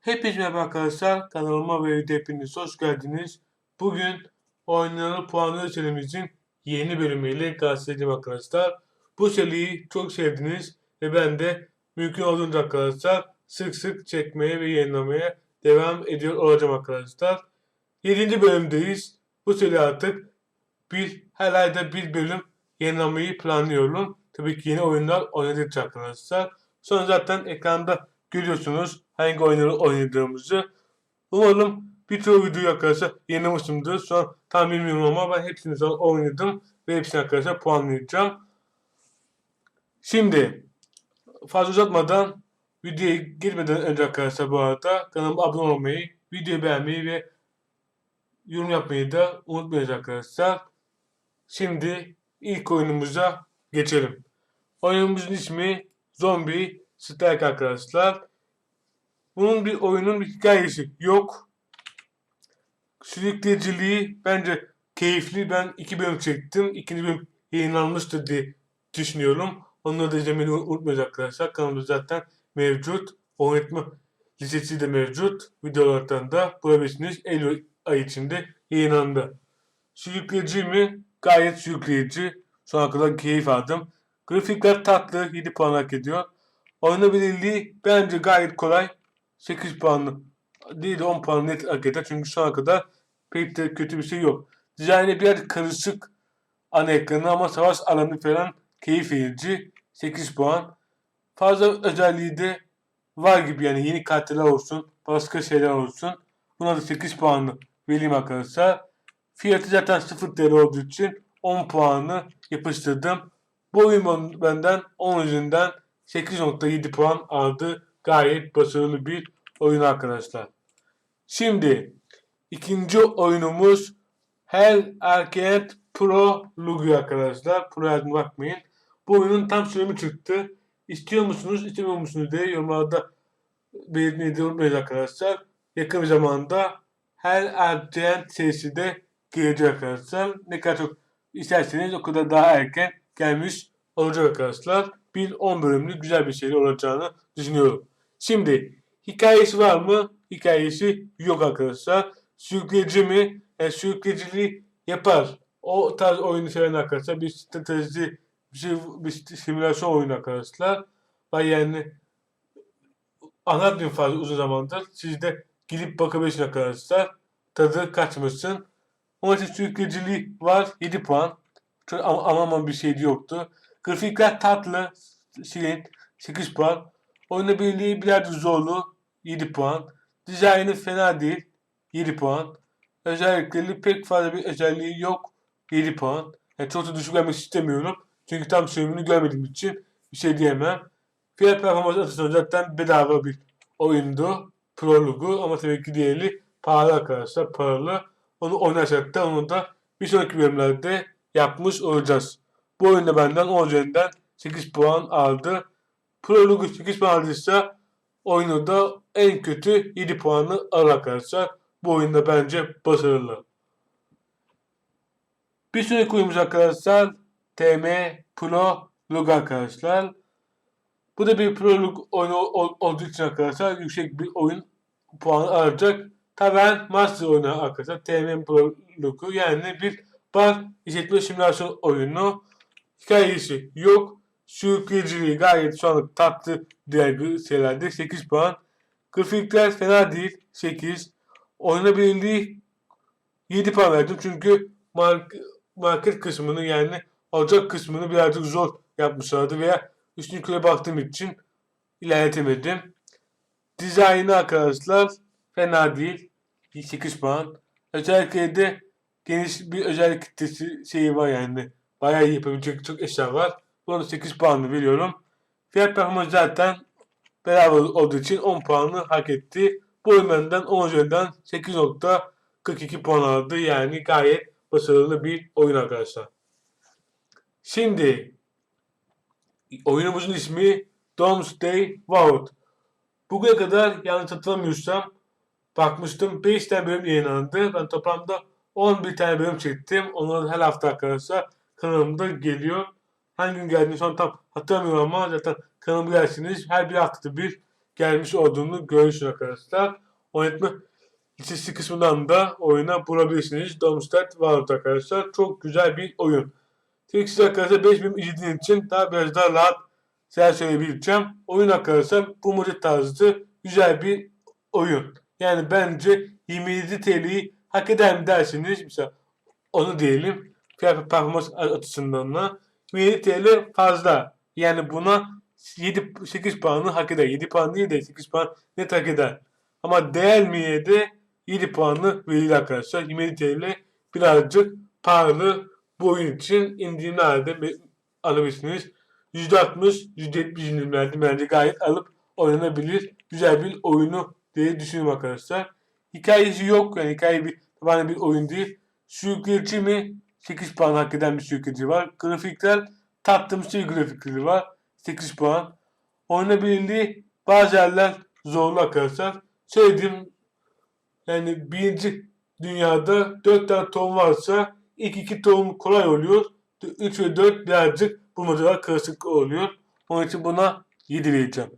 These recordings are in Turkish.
Hepinize merhaba arkadaşlar. Kanalıma ve hepiniz hoş geldiniz. Bugün oynanan puanlı serimizin yeni bölümüyle karşılaşacağım arkadaşlar. Bu seriyi çok sevdiniz ve ben de mümkün olduğunca arkadaşlar sık sık çekmeye ve yayınlamaya devam ediyor olacağım arkadaşlar. 7. bölümdeyiz. Bu seri artık bir her ayda bir bölüm yayınlamayı planlıyorum. Tabii ki yeni oyunlar oynadıkça arkadaşlar. Sonra zaten ekranda görüyorsunuz hangi oyunları oynadığımızı. Umarım birçok videoyu arkadaşlar yayınlamışımdır. Şu an tam bilmiyorum ama ben hepsini şu oynadım ve hepsini arkadaşlar puanlayacağım. Şimdi fazla uzatmadan videoya girmeden önce arkadaşlar bu arada kanalıma abone olmayı, videoyu beğenmeyi ve yorum yapmayı da unutmayın arkadaşlar. Şimdi ilk oyunumuza geçelim. Oyunumuzun ismi Zombie Strike arkadaşlar. Bunun bir oyunun bir hikayesi yok. Sürükleyiciliği bence keyifli. Ben iki bölüm çektim. İkinci bölüm yayınlanmıştır diye düşünüyorum. Onları da izlemeyi unutmayın arkadaşlar. Kanalımda zaten mevcut. Oynatma listesi de mevcut. Videolardan da bulabilirsiniz. Eylül ay içinde yayınlandı. Sürükleyici mi? Gayet sürükleyici. Sonuna kadar keyif aldım. Grafikler tatlı. 7 puan hak ediyor. Oynanabilirliği bence gayet kolay. 8 puanlı değil de 10 puan net hak eder. Çünkü şu ana kadar pek de kötü bir şey yok. Dizaynı biraz karışık ana ekranı ama savaş alanı falan keyif verici. 8 puan. Fazla özelliği de var gibi yani yeni kartlar olsun, başka şeyler olsun. Buna da 8 puanlı vereyim arkadaşlar. Fiyatı zaten 0 TL olduğu için 10 puanı yapıştırdım. Bu oyun benden 10 üzerinden 8.7 puan aldı. Gayet başarılı bir oyun arkadaşlar. Şimdi ikinci oyunumuz Hell Arcade Pro Lugu arkadaşlar. Pro yazma bakmayın. Bu oyunun tam sürümü çıktı. İstiyor musunuz, istemiyor musunuz diye yorumlarda belirtmeyi de unutmayın arkadaşlar. Yakın bir zamanda Hell Arcade serisi de gelecek arkadaşlar. Ne kadar çok isterseniz o kadar daha erken gelmiş olacak arkadaşlar. Bir 10 bölümlük güzel bir seri olacağını düşünüyorum. Şimdi hikayesi var mı? Hikayesi yok arkadaşlar. Sürükleyici mi? Yani sürükleyiciliği yapar. O tarz oyunu seven arkadaşlar bir strateji bir, şey, simülasyon oyunu arkadaşlar. Ben yani anlatmayayım fazla uzun zamandır. Siz de gidip bakabilirsiniz arkadaşlar. Tadı kaçmasın. Ama işte sürükleyiciliği var. 7 puan. Çok ama, ama bir şey yoktu. Grafikler tatlı. Şirin. 8 puan. Oynanabilirliği biraz zorlu. 7 puan. Dizaynı fena değil. 7 puan. Özellikleri pek fazla bir özelliği yok. 7 puan. Yani çok da düşük vermek istemiyorum. Çünkü tam sürümünü görmediğim için bir şey diyemem. Fiyat performans açısından zaten bedava bir oyundu. Prologu ama tabii ki diğeri pahalı arkadaşlar. Paralı. Onu oynarsak da onu da bir sonraki bölümlerde yapmış olacağız. Bu oyunda benden 10 üzerinden 8 puan aldı. Prologu 8 puan aldıysa oyunu da en kötü 7 puanı alır arkadaşlar. Bu oyunda bence başarılı. Bir sonraki oyunumuz arkadaşlar TM Pro Log arkadaşlar. Bu da bir Pro Log oyunu olduğu için arkadaşlar yüksek bir oyun puanı alacak. Taben Master oyunu arkadaşlar. TM Pro Log'u yani bir bar işletme simülasyon oyunu. Hikayesi yok. Sürükleyiciliği gayet şu anlık tatlı diğer şeylerde 8 puan. Grafikler fena değil 8. Oynanabilirliği 7 puan verdim çünkü mark market kısmını yani alacak kısmını birazcık zor yapmışlardı veya üstünküle baktığım için ilerletemedim. Dizaynı arkadaşlar fena değil. 8 puan. Özellikle de geniş bir özellik kitlesi şeyi var yani. Bayağı yapabilecek çok eşya var. Buna 8 puanı veriyorum. Fiyat performans zaten beraber olduğu için 10 puanı hak etti. Bu oyun benden 10 üzerinden 8.42 puan aldı. Yani gayet başarılı bir oyun arkadaşlar. Şimdi oyunumuzun ismi Doomsday Vault. Bugüne kadar yanlış hatırlamıyorsam bakmıştım 5 tane bölüm yayınlandı. Ben toplamda 11 tane bölüm çektim. Onların her hafta arkadaşlar kanalımda geliyor. Hangi gün geldiğini son tam hatırlamıyorum ama zaten kanalıma gelsiniz. Her bir hafta bir gelmiş olduğunu görürsünüz arkadaşlar. Oynatma listesi kısmından da oyuna bulabilirsiniz. Domstat World arkadaşlar. Çok güzel bir oyun. Tek size arkadaşlar 5 bölüm izlediğiniz için daha biraz daha rahat şeyler söyleyebileceğim. Oyun arkadaşlar bu model tarzı güzel bir oyun. Yani bence 27 TL'yi hak eder mi derseniz mesela onu diyelim. Fiyat performans açısından da 27 TL fazla. Yani buna 7 8 puanı hak eder. 7 puan değil de 8 puan net hak eder. Ama değer miye de 7 puanı verilir arkadaşlar. 27 TL birazcık pahalı bu oyun için indirimlerde be- alabilirsiniz. %60, %70 indirimlerde bence gayet alıp oynanabilir. Güzel bir oyunu diye düşünüyorum arkadaşlar. Hikayesi yok. Yani hikaye bir bir oyun değil. Sürükleyici mi? 8 puan hak eden bir sürükleyici var. Grafikler tatlımsı grafikleri var. 8 puan. Oynanabilirliği bazı yerler zorlu arkadaşlar. Söylediğim yani birinci dünyada 4 tane tohum varsa ilk iki tohum kolay oluyor. 3 ve 4 birazcık bulmacalar karışık oluyor. Onun için buna 7 vereceğim.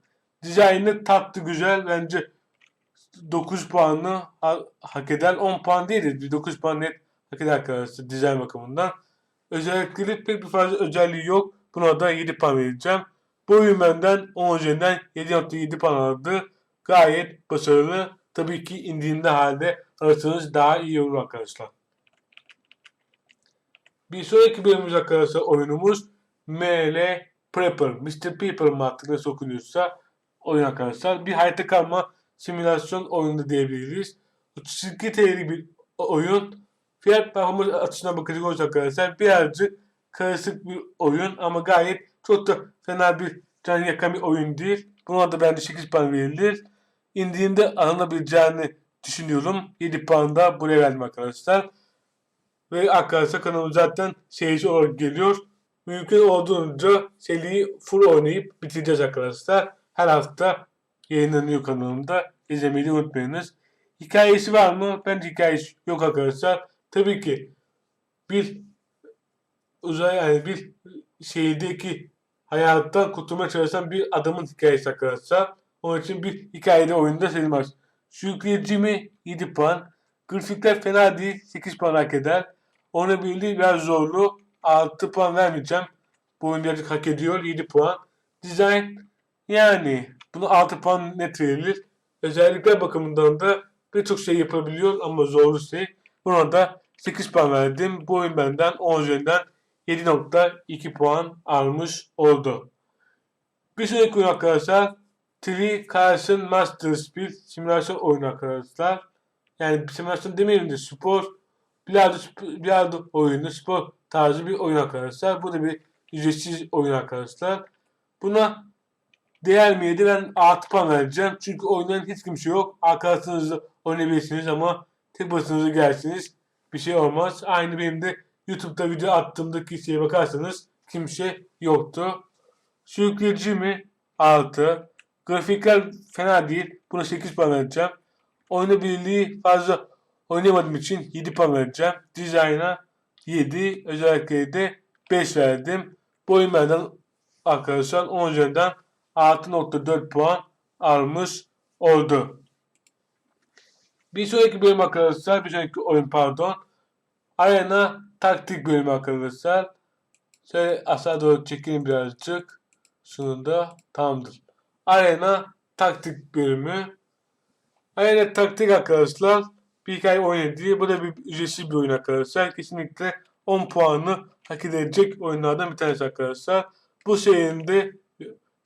Dizaynı tatlı güzel. Bence 9 puanı ha- hak eder. 10 puan değil de 9 puan net hak eder arkadaşlar dizayn bakımından. Özellikleri pek bir fazla özelliği yok. Buna da 7 puan vereceğim. Bu oyun benden 10 üzerinden 7.7 puan aldı. Gayet başarılı. Tabii ki indirimli halde alırsanız daha iyi olur arkadaşlar. Bir sonraki bölümümüz arkadaşlar oyunumuz ML Prepper. Mr. Prepper mı artık nasıl okunuyorsa oyun arkadaşlar. Bir harita kalma simülasyon oyunu diyebiliriz. 32 TL'li bir oyun. Fiyat performans açısından bakacak olursak arkadaşlar birazcık karışık bir oyun ama gayet çok da fena bir can yakan bir oyun değil. Buna da bence 8 puan verilir. İndiğinde alınabileceğini düşünüyorum. 7 puan da buraya verdim arkadaşlar. Ve arkadaşlar kanalım zaten seyirci olarak geliyor. Mümkün olduğunca seriyi full oynayıp bitireceğiz arkadaşlar. Her hafta yayınlanıyor kanalımda. İzlemeyi unutmayınız. Hikayesi var mı? Bence hikayesi yok arkadaşlar. Tabii ki bir uzay yani bir şehirdeki hayattan kurtulmaya çalışan bir adamın hikayesi arkadaşlar. Onun için bir hikayeli oyunda sayılmaz. Sürükleyici mi? 7 puan. Grafikler fena değil. 8 puan hak eder. Ona birliği biraz zorlu. 6 puan vermeyeceğim. Bu oyun birazcık hak ediyor. 7 puan. Design yani bunu 6 puan net verilir. Özellikler bakımından da birçok şey yapabiliyor ama zorlu şey. Buna da 8 puan verdim. Bu oyun benden 10 üzerinden 7.2 puan almış oldu. Bir sonraki oyun arkadaşlar Three Carson Masters bir simülasyon oyunu arkadaşlar. Yani simülasyon demeyelim de spor bilardo, bilardo oyunu, spor tarzı bir oyun arkadaşlar. Bu da bir ücretsiz oyun arkadaşlar. Buna değer miydi? Ben 6 puan vereceğim. Çünkü oynayan hiç kimse yok. Arkadaşlarınızla oynayabilirsiniz ama tek başınıza gelsiniz. Bir şey olmaz. Aynı benim de YouTube'da video attığımdaki şeye bakarsanız kimse yoktu. Sürükleyici mi? 6. Grafikler fena değil. Buna 8 puan vereceğim. Oynayabilirliği fazla oynayamadığım için 7 puan vereceğim. Dizayna 7. Özellikle de 5 verdim. Bu oyun benden arkadaşlar 10 üzerinden 6.4 puan almış oldu. Bir sonraki bölüm arkadaşlar, bir sonraki oyun pardon. Arena taktik bölümü arkadaşlar. Şöyle aşağı doğru çekeyim birazcık. Şunu da tamamdır. Arena taktik bölümü. Arena taktik arkadaşlar. Bir oyunu değil. Bu da bir ücretsiz bir oyun arkadaşlar. Kesinlikle 10 puanı hak edecek oyunlardan bir tanesi arkadaşlar. Bu serinin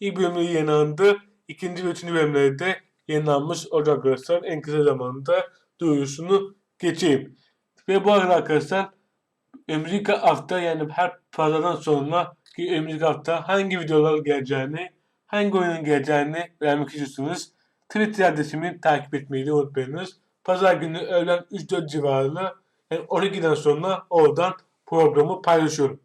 ilk bölümü yayınlandı. İkinci ve üçüncü bölümlerde yayınlanmış olacak arkadaşlar. En kısa zamanda duyurusunu geçeyim. Ve bu arkadaşlar önümüzdeki hafta yani her pazardan sonra ki önümüzdeki hafta hangi videolar geleceğini, hangi oyunun geleceğini vermek istiyorsanız Twitter adresimi takip etmeyi de unutmayınız. Pazar günü öğlen 3-4 civarında yani 12'den sonra oradan programı paylaşıyorum.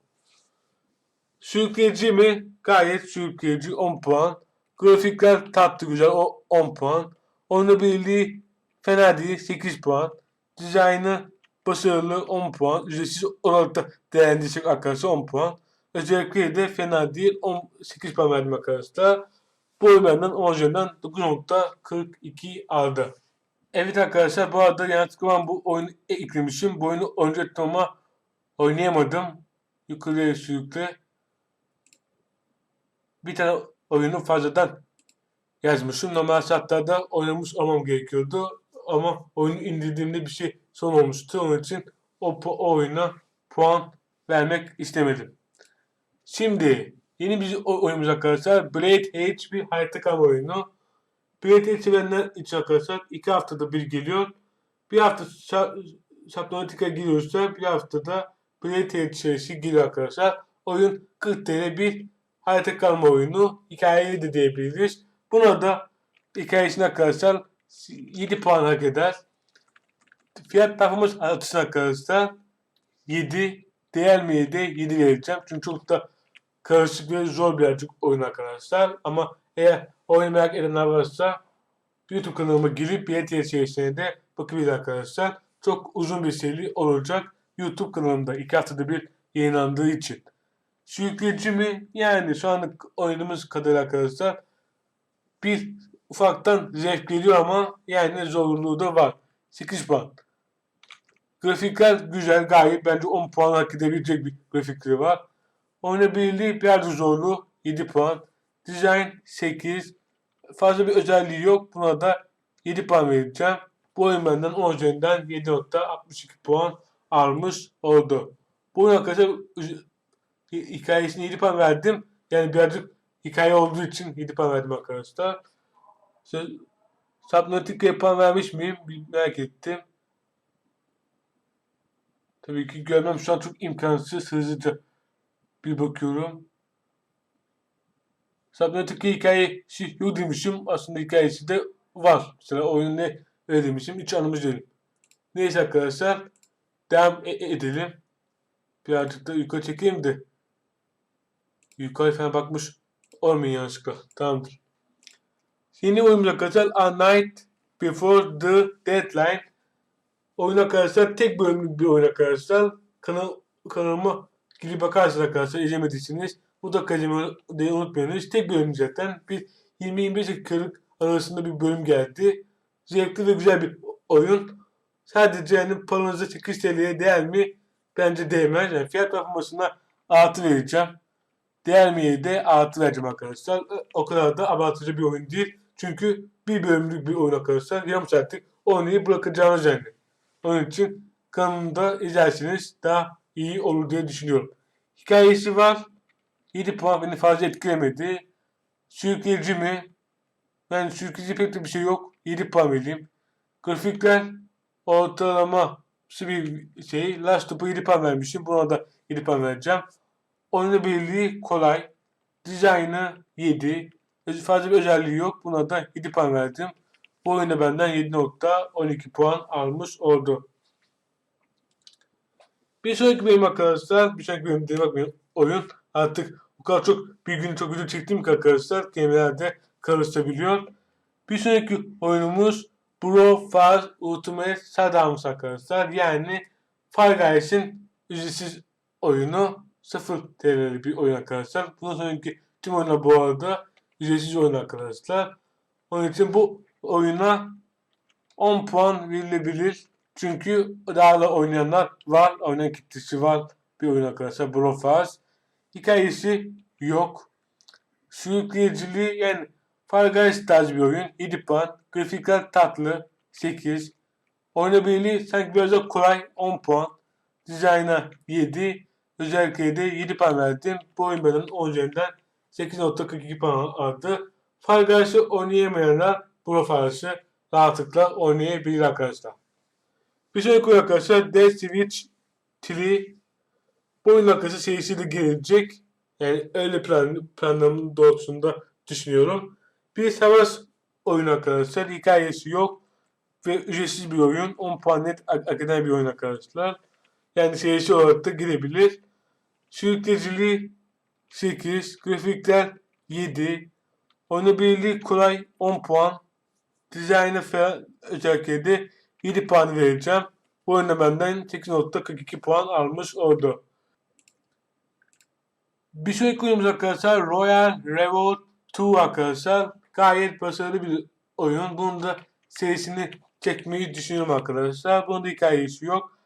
Sürükleyici mi? Gayet sürükleyici 10 puan. Grafikler tatlı güzel o 10 puan. Oynanabilirliği fena değil 8 puan. Dizaynı başarılı 10 puan. Ücretsiz olarak da değerlendirecek arkadaşlar 10 puan. Özellikle de fena değil 18 puan verdim arkadaşlar. Bu oyun benden 10 üzerinden 9.42 aldı. Evet arkadaşlar bu arada yanlışlıkla ben bu oyunu eklemişim. Bu oyunu oynayacaktım ama oynayamadım. Yukarıya sürükle. Bir tane oyunu fazladan yazmışım. Normal şartlarda oynamış olmam gerekiyordu. Ama oyunu indirdiğimde bir şey son olmuştu. Onun için o, o oyuna puan vermek istemedim. Şimdi yeni bir oyunumuz arkadaşlar. Blade H bir harita kalma oyunu. Blade H sevenler için arkadaşlar iki haftada bir geliyor. Bir hafta Subnautica giriyorsa bir haftada Blade H serisi geliyor arkadaşlar. Oyun 40 TL bir harita kalma oyunu. Hikayeli de diyebiliriz. Buna da hikayesine arkadaşlar 7 puan hak eder. Fiyat performans artışına arkadaşlar 7 değer mi 7? 7 vereceğim. Çünkü çok da karışık ve zor birazcık oyun arkadaşlar. Ama eğer oyunu merak edenler varsa YouTube kanalıma girip BTS serisine de bakabilir arkadaşlar. Çok uzun bir seri olacak. YouTube kanalımda iki haftada bir yayınlandığı için. Sürükleyici mi? Yani şu anlık oynadığımız kadar arkadaşlar bir ufaktan zevk geliyor ama yani zorluğu da var. 8 puan. Grafikler güzel gayet bence 10 puan hak edebilecek bir grafikleri var. Oynayabilirliği biraz zorlu 7 puan. Design 8. Fazla bir özelliği yok. Buna da 7 puan vereceğim. Bu oyun benden 10 üzerinden 7.62 puan almış oldu. Bu oyun arkadaşlar hikayesine 7 puan verdim. Yani birazcık hikaye olduğu için 7 puan verdim arkadaşlar. Subnautica'ya puan vermiş miyim? Merak ettim. Tabii ki görmem şu an çok imkansız. Hızlıca bir bakıyorum. Subnautica hikayesi yok demişim. Aslında hikayesi de var. Mesela oyun ne öyle demişim. Hiç anlamış değilim. Neyse arkadaşlar. Devam e- e- edelim. Birazcık da yukarı çekeyim de. Yukarı falan bakmış olmayın yanlışlıkla. Tamamdır. Yeni oyunumuz arkadaşlar A Night Before the Deadline. Oyun arkadaşlar tek bölümlük bir oyun arkadaşlar. Kanal, kanalıma girip bakarsınız arkadaşlar izlemediyseniz. Mutlaka izlemeyi unutmayınız. Tek bölüm zaten. Bir 20-25 dakikalık arasında bir bölüm geldi. Zevkli ve güzel bir oyun. Sadece yani paranıza 8 TL'ye değer mi? Bence değmez. Yani fiyat performansına artı vereceğim. Değer miye de artı vereceğim arkadaşlar. O kadar da abartıcı bir oyun değil. Çünkü bir bölümlük bir oyun arkadaşlar. Yarım saatlik oynayıp bırakacağınız yani. Onun için kanalımda izlerseniz daha iyi olur diye düşünüyorum. Hikayesi var. 7 puan beni fazla etkilemedi. Sürükleyici mi? Yani sürükleyici pek de bir şey yok. 7 puan vereyim. Grafikler ortalama bir şey. Last Top'a 7 puan vermişim. Buna da 7 puan vereceğim. Oynanabilirliği kolay. Dizaynı 7. Fazla bir özelliği yok. Buna da 7 puan verdim. Bu oyunda benden 7.12 puan almış oldu. Bir sonraki bölüm arkadaşlar. Bir sonraki bölümde bakmayın. Oyun artık o kadar çok bir gün çok video çektim ki arkadaşlar. Kelimeler de karışabiliyor. Bir sonraki oyunumuz Bro Far Ultimate Shadowns arkadaşlar. Yani Fall Guys'in ücretsiz oyunu 0 TL'lik bir oyun arkadaşlar. Bundan sonraki tüm oyunlar bu arada ücretsiz oyun arkadaşlar. Onun için bu oyuna 10 puan verilebilir. Çünkü daha da oynayanlar var. Oynayan kitlesi var. Bir oyun arkadaşlar. Brofaz. Hikayesi yok. Sürükleyiciliği yani Fall Guys tarzı bir oyun. 7 puan. Grafikler tatlı. 8. Oynayabilirliği sanki biraz da kolay. 10 puan. Dizayna 7. Özellikle de 7 puan verdim. Bu oyun benim 10 üzerinden 8.42 puan aldı. Fall Guys'ı oynayamayanlar Brofaz'ı rahatlıkla oynayabilir arkadaşlar. Bir sonraki oyun arkadaşlar Dead Switch 3 bu oyun arkadaşlar serisi de gelecek. Yani öyle plan, planlarım doğrultusunda düşünüyorum. Bir savaş oyunu arkadaşlar. Hikayesi yok. Ve ücretsiz bir oyun. 10 puan net eden bir oyun arkadaşlar. Yani serisi olarak da girebilir. Sürükleyiciliği 8. Grafikler 7. Oynayabilirliği kolay 10 puan. Dizaynı falan özellikle de 7 puan vereceğim. Bu oyunda benden 8.42 puan almış oldu. Bir sonraki oyunumuz arkadaşlar Royal Revolt Two arkadaşlar. Gayet başarılı bir oyun. Bunun da serisini çekmeyi düşünüyorum arkadaşlar. Bunun da hikayesi yok.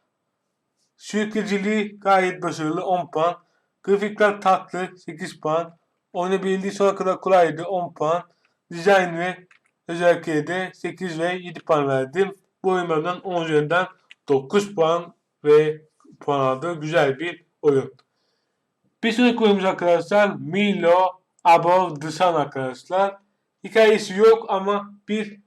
Sürükleyiciliği gayet başarılı 10 puan. Grafikler tatlı 8 puan. Oynayabildiği sonra kadar kolaydı 10 puan. Dizayn ve özellikle de 8 ve 7 puan verdim. Bu oyunlardan 10 üzerinden 9 puan ve puan aldı. Güzel bir oyun. Bir sonraki oyunumuz arkadaşlar Milo Above the Sun arkadaşlar. Hikayesi yok ama bir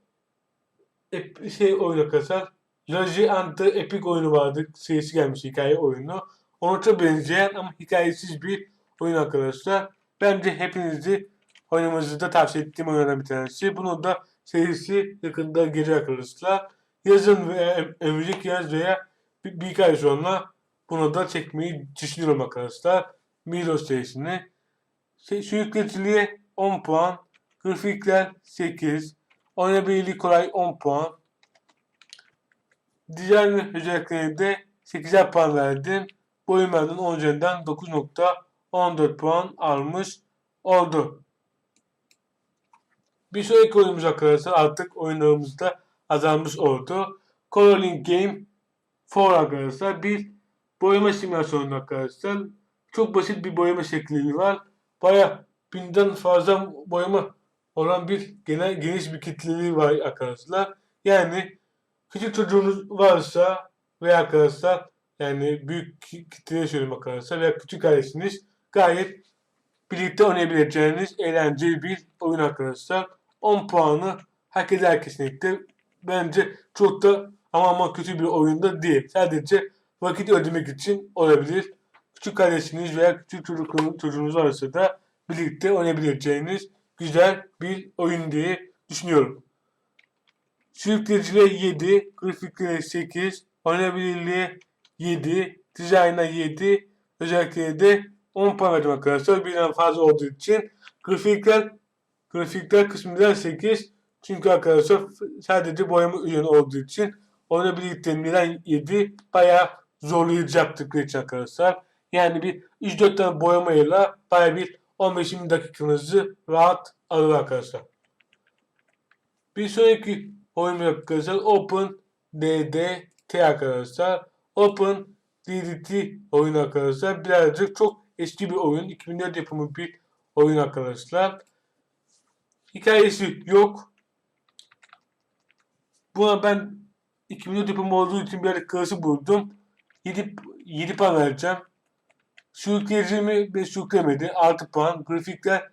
şey oyun arkadaşlar. Logi and the Epic oyunu vardı. Serisi gelmiş hikaye oyunu. Ona çok benzeyen ama hikayesiz bir oyun arkadaşlar. Bence hepinizi oynamanızı da tavsiye ettiğim oyunlardan bir tanesi. Bunu da serisi yakında gelecek arkadaşlar. Yazın ö- önümüzdeki yaz veya bir, bir ay sonra bunu da çekmeyi düşünüyorum arkadaşlar. Milo serisini. Şey, sürükleticiliğe 10 puan. Grafikler 8. Oynayabilirliği kolay 10 puan. Diğer özelliklerine de 8'er puan verdim. Bu oyunlardan 10 üzerinden 9.14 puan almış oldu. Bir sonraki oyunumuz arkadaşlar artık oyunlarımızda azalmış oldu. Coloring Game 4 arkadaşlar bir boyama simülasyonu arkadaşlar. Çok basit bir boyama şekli var. Baya binden fazla boyama olan bir genel geniş bir kitleliği var arkadaşlar. Yani küçük çocuğunuz varsa veya arkadaşlar yani büyük ki- kitleye söyleyeyim arkadaşlar veya küçük ailesiniz gayet birlikte oynayabileceğiniz eğlenceli bir oyun arkadaşlar. 10 puanı hak eder kesinlikle. Bence çok da ama ama kötü bir oyunda değil. Sadece vakit ödemek için olabilir. Küçük kardeşiniz veya küçük çocuk, çocuğunuz varsa da birlikte oynayabileceğiniz güzel bir oyun diye düşünüyorum. Sürükleyiciliğe 7, grafiklere 8, oynayabilirliğe 7, dizayna 7, özellikle de 10 puan verdim arkadaşlar. Birden fazla olduğu için grafikler grafikler kısmında 8. Çünkü arkadaşlar sadece boyama üzerine olduğu için oynayabilirliğinden 7 bayağı zorlayacaktır için arkadaşlar. Yani bir 3-4 tane boyamayla bayağı bir 15-20 dakikanızı rahat alır arkadaşlar. Bir sonraki oyun arkadaşlar Open DDT arkadaşlar. Open DDT oyun arkadaşlar. Birazcık çok eski bir oyun. 2004 yapımı bir oyun arkadaşlar. Hikayesi yok. Buna ben 2004 yapımı olduğu için bir klasik buldum. 7, 7 puan vereceğim. Sürükleyici mi? Ben sürüklemedi. 6 puan. Grafikler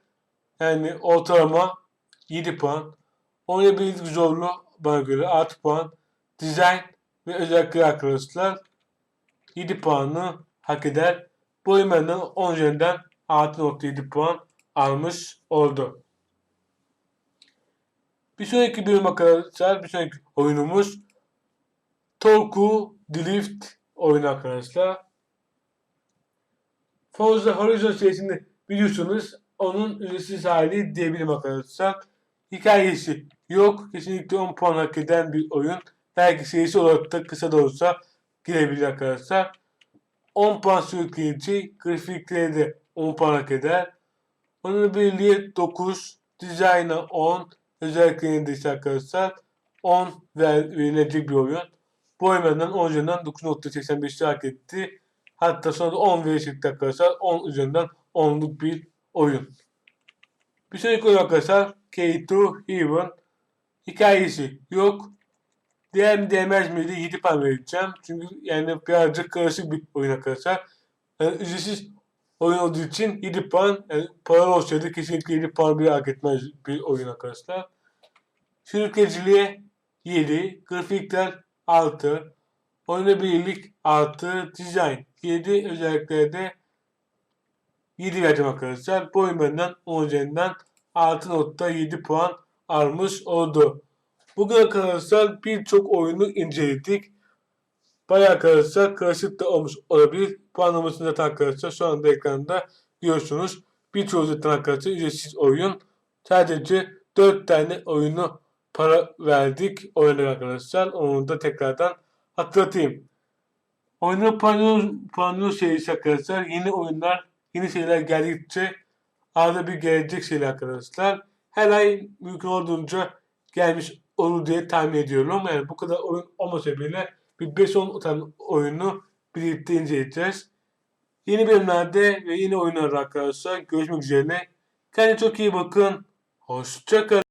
yani ortalama 7 puan. Oynayabilirlik zorlu bana göre 6 puan. Dizayn ve özellikler arkadaşlar 7 puanı hak eder. Bu oyunlardan 10 üzerinden 6.7 puan almış oldu. Bir sonraki bölüm arkadaşlar, bir sonraki oyunumuz Torku Drift oyunu arkadaşlar. Forza Horizon serisinde biliyorsunuz onun ücretsiz hali diyebilirim arkadaşlar. Hikayesi yok. Kesinlikle 10 puan hak eden bir oyun. Belki serisi olarak da kısa da olsa girebilir arkadaşlar. 10 puan sürükleyici. Grafikleri de 10 puan hak eder. Onun birliği 9. Dizayna 10. Özelliklerini de ise arkadaşlar 10 ver, verilecek bir oyun. Bu oyunlardan 10 üzerinden 9.85 hak etti. Hatta sonra da 10 verecekti arkadaşlar. 10 üzerinden 10'luk bir oyun. Bir sonraki oyun arkadaşlar K2 Heaven. Hikayesi yok. Değer mi değmez miydi 7 puan vereceğim. Çünkü yani birazcık karışık bir oyun arkadaşlar. Yani ücretsiz oyun olduğu için 7 puan. Yani paralı olsaydı kesinlikle 7 puan bir hak etmez bir oyun arkadaşlar. Sürükleyiciliğe 7. Grafikler 6. Oynayabilirlik 6. Dizayn 7. Özelliklerde 7 vereceğim arkadaşlar. Bu oyun benden 10 üzerinden 6.7 puan almış oldu. Bugün arkadaşlar birçok oyunu inceledik. Bayağı arkadaşlar karışık da olmuş olabilir. Puanlamasını zaten arkadaşlar şu anda ekranda görüyorsunuz. Birçoğu zaten arkadaşlar ücretsiz oyun. Sadece 4 tane oyunu para verdik oynadık arkadaşlar. Onu da tekrardan hatırlatayım. Oyunu puanlıyor, puanlıyor serisi arkadaşlar. Yeni oyunlar, yeni şeyler geldikçe arada bir gelecek şeyler arkadaşlar. Her ay mümkün olduğunca gelmiş olur diye tahmin ediyorum. Yani bu kadar oyun olmasa bile bir 5-10 tane oyunu birlikte inceleyeceğiz. Yeni bölümlerde ve yeni oyunlarda arkadaşlar görüşmek üzere. Kendinize çok iyi bakın. Hoşçakalın.